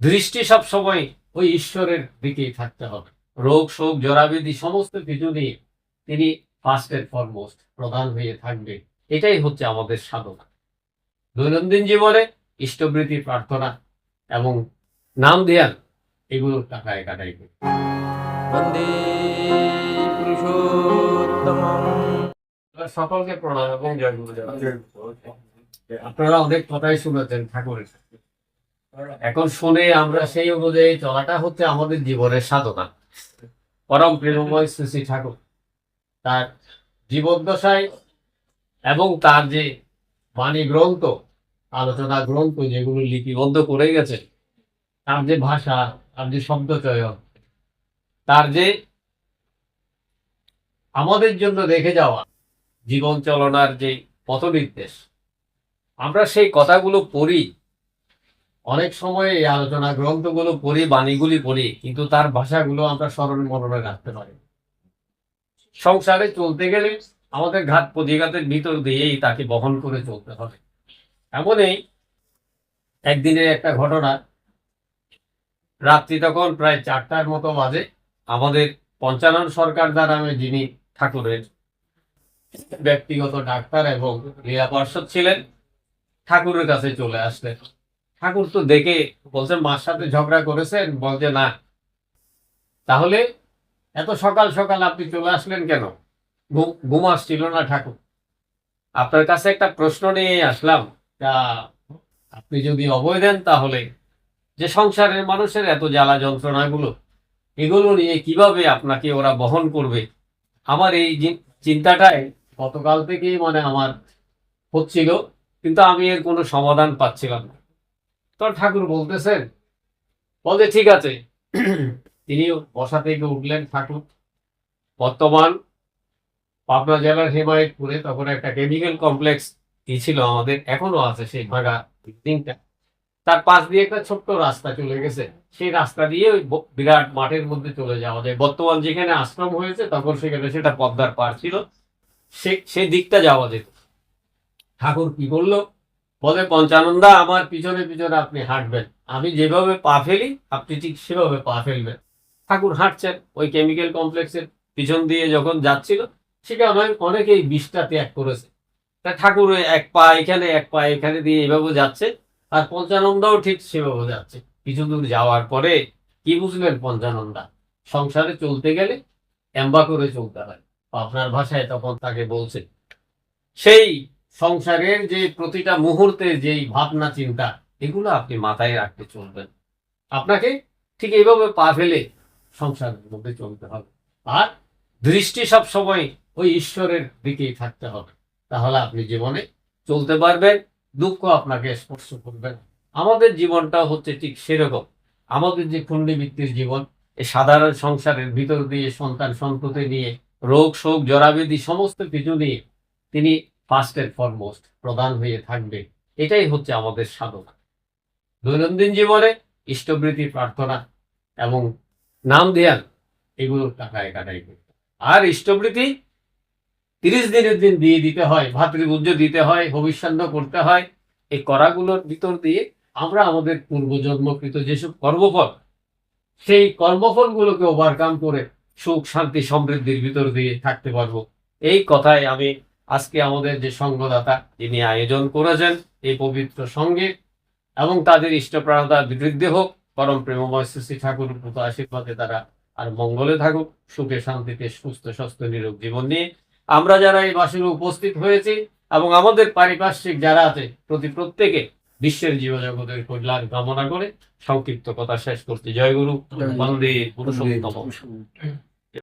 দৃষ্টি সব সময় ওই ঈশ্বরের দিকেই থাকতে হবে। রোগ শোক জরাবেদি সমস্ত কিছু নিয়ে তিনি ফার্স্ট এন্ড ফরমোস্ট প্রধান হয়ে থাকবে এটাই হচ্ছে আমাদের সাধনা। দৈনন্দিন জীবনে ইষ্টবৃত্তি প্রার্থনা এবং নাম ধ্যান এগুলোর টাকায় কাটাই করি। বন্দে পুরুষোত্তমম। সকলকে প্রণাম এবং জয় আপনারা অনেক কথাই শুনেছেন ঠাকুরের। এখন শুনে আমরা সেই অনুযায়ী চলাটা হচ্ছে আমাদের জীবনের সাধনা। পরম প্রেমময় শ্রী ঠাকুর তার জীবদ্দশায় এবং তার যে বাণী গ্রন্থ, আলোচনা গ্রন্থ যেগুলো লিপিবদ্ধ করে গেছে, তার যে ভাষা, তার যে শব্দচয়ন তার যে আমাদের জন্য রেখে যাওয়া জীবন চলনার যে পথ নির্দেশ, আমরা সেই কথাগুলো পড়ি অনেক সময় এই আলোচনা গ্রন্থগুলো পড়ি, বাণীগুলি পড়ি, কিন্তু তার ভাষাগুলো আমরা স্মরণ মরণে রাখতে পারি। সংসারে চলতে গেলে আমাদের ঘাত প্রতিঘাতের ভিতর দিয়েই তাকে বহন করে চলতে হবে। এমনই একদিনের একটা ঘটনা। রাত্রি তখন প্রায় চারটার মতো বাজে। আমাদের পঞ্চানন সরকার দ্বারা যিনি ঠাকুরের ব্যক্তিগত ডাক্তার এবং লীলা পার্ষদ ছিলেন, ঠাকুরের কাছে চলে আসলেন। ঠাকুর তো দেখে বলছেন, মার সাথে ঝগড়া করেছেন? বলছে, না। তাহলে এত সকাল সকাল আপনি চলে আসলেন কেন? ঘুম আসছিল না ঠাকুর। আপনার কাছে একটা প্রশ্ন নিয়ে আসলাম। তা আপনি যদি অবয় দেন তাহলে, যে সংসারের মানুষের এত জ্বালা যন্ত্রণাগুলো, এগুলো নিয়ে কীভাবে আপনাকে ওরা বহন করবে? আমার এই চিন্তাটাই গতকাল থেকেই মানে আমার হচ্ছিল, কিন্তু আমি এর কোনো সমাধান পাচ্ছিলাম না। তো ঠাকুর বলতেছেন? বলতে ঠিক আছে। তিনি বসা থেকে উঠলেন ঠাকুর। বর্তমান পাবনা জেলার হেমায়তপুরে তখন একটা কেমিক্যাল কমপ্লেক্স কি ছিল আমাদের এখনও আছে সেই ভাগা বিল্ডিংটা তার পাশ দিয়ে একটা ছোট্ট রাস্তা চলে গেছে। সেই রাস্তা দিয়ে ওই বিরাট মাঠের মধ্যে চলে যাওয়া যায়। বর্তমান যেখানে আশ্রম হয়েছে, তখন সেখানে সেটা পদ্মার পার ছিল। সে সেই দিকটা যাওয়া যেত। ঠাকুর কি করল? বলে পঞ্চানন্দা, আমার পিছনে পিছনে আপনি হাঁটবেন। আমি যেভাবে পা ফেলি, আপনি ঠিক সেভাবে পা ফেলবেন। ঠাকুর হাঁটছেন, ওই কেমিক্যাল কমপ্লেক্সের পিছন দিয়ে যখন যাচ্ছিল, সেটা অনেক, অনেকেই বিষটা ত্যাগ করেছে। তা ঠাকুর এক পা এখানে, এক পা এখানে দিয়ে এভাবে যাচ্ছে, আর পঞ্চানন্দাও ঠিক সেভাবে যাচ্ছে। কিছু দূর যাওয়ার পরে, কি বুঝলেন পঞ্চানন্দা? সংসারে চলতে গেলে এম্বা করে চলতে হয়। আপনার ভাষায় তখন তাকে বলছে, সেই সংসারের যে প্রতিটা মুহূর্তে যেই ভাবনা, চিন্তা, এগুলো আপনি মাথায় রাখতে চলবেন। আপনাকে ঠিক এইভাবে পা ফেলে সংসারের মধ্যে চলতে হবে। আর দৃষ্টি সব সময় ওই ঈশ্বরের দিকেই থাকতে হবে। তাহলে আপনি জীবনে চলতে পারবেন, দুঃখ আপনাকে স্পর্শ করবে। আমাদের জীবনটা হচ্ছে ঠিক সেরকম। আমাদের যে কুণ্ডিবৃত্তির জীবন এই সাধারণ সংসারের ভিতর দিয়ে সন্তান সন্ততি নিয়ে রোগ শোক জরাবেদি সমস্ত কিছু নিয়ে তিনি ফার্স্ট এন্ড ফরমোস্ট প্রধান হয়ে থাকবে, এটাই হচ্ছে আমাদের সাধনা। দৈনন্দিন জীবনে ইষ্টবৃত্তি প্রার্থনা এবং নাম ধ্যান এগুলোর টাকায় কাটাই করতে আর ইষ্টবৃত্তি তিরিশ দিনের দিন দিয়ে দিতে হয় ভাতৃপূজ্য দিতে হয় ভবিষ্যান্ন করতে হয়, এই করাগুলোর ভিতর দিয়ে আমরা আমাদের পূর্বজন্মকৃত যেসব কর্মফল, সেই কর্মফলগুলোকে ওভারকাম করে সুখ, শান্তি, সমৃদ্ধির ভিতর দিয়ে থাকতে পারব। এই কথায় আমি আজকে আমাদের যে সংঘদাতা যিনি আয়োজন করেছেন এই পবিত্র সঙ্গে এবং তাদের ইষ্টপ্রাণতা বৃদ্ধি হোক পরম প্রেমময় শ্রী ঠাকুর আশীর্বাদে তারা আর মঙ্গলে থাকুক সুখে শান্তিতে সুস্থ স্বাস্থ্য নিরোগ জীবন নিয়ে। আমরা যারা এই বাসনে উপস্থিত হয়েছি এবং আমাদের পারিপার্শ্বিক যারা আছে প্রতি প্রত্যেকে বিশ্বের জীবজগতের কল্যাণ কামনা করে সংক্ষিপ্ত কথা শেষ করতে জয় গুরু বন্দে পুরুষোত্তম।